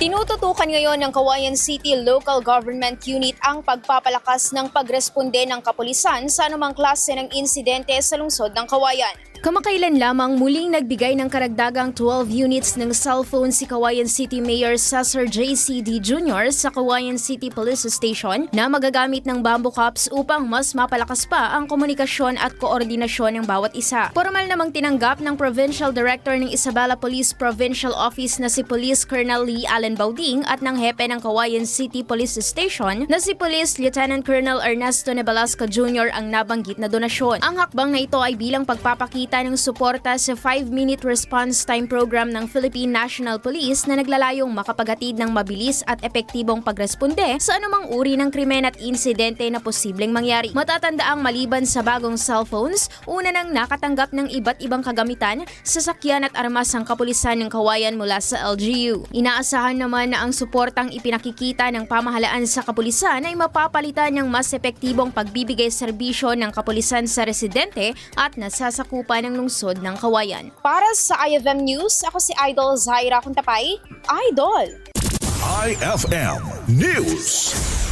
Tinututukan ngayon ng Kawayan City Local Government Unit ang pagpapalakas ng pagresponde ng kapulisan sa anumang klase ng insidente sa lungsod ng Kawayan. Kamakailan lamang muling nagbigay ng karagdagang 12 units ng cellphone si Kawayan City Mayor Cesar JCD Jr. sa Kawayan City Police Station na magagamit ng bamboo cups upang mas mapalakas pa ang komunikasyon at koordinasyon ng bawat isa. Formal namang tinanggap ng Provincial Director ng Isabela Police Provincial Office na si Police Colonel Lee Allen Bauding at ng hepe ng Kawayan City Police Station na si Police Lieutenant Colonel Ernesto Nebalasco Jr. ang nabanggit na donasyon. Ang hakbang na ito ay bilang pagpapakita ng suporta sa 5-minute response time program ng Philippine National Police na naglalayong makapaghatid ng mabilis at epektibong pagresponde sa anumang uri ng krimen at insidente na posibleng mangyari. Matatandaang maliban sa bagong cellphones, una nang nakatanggap ng iba't ibang kagamitan, sasakyan at armas ang kapulisan ng kawayan mula sa LGU. Inaasahan naman na ang suportang ipinakikita ng pamahalaan sa kapulisan ay mapapalitan ng mas epektibong pagbibigay serbisyo ng kapulisan sa residente at nasasakupan ng lungsod ng kawayan. Para sa IFM News, ako si Idol Zaira Kuntapay. Idol! IFM News.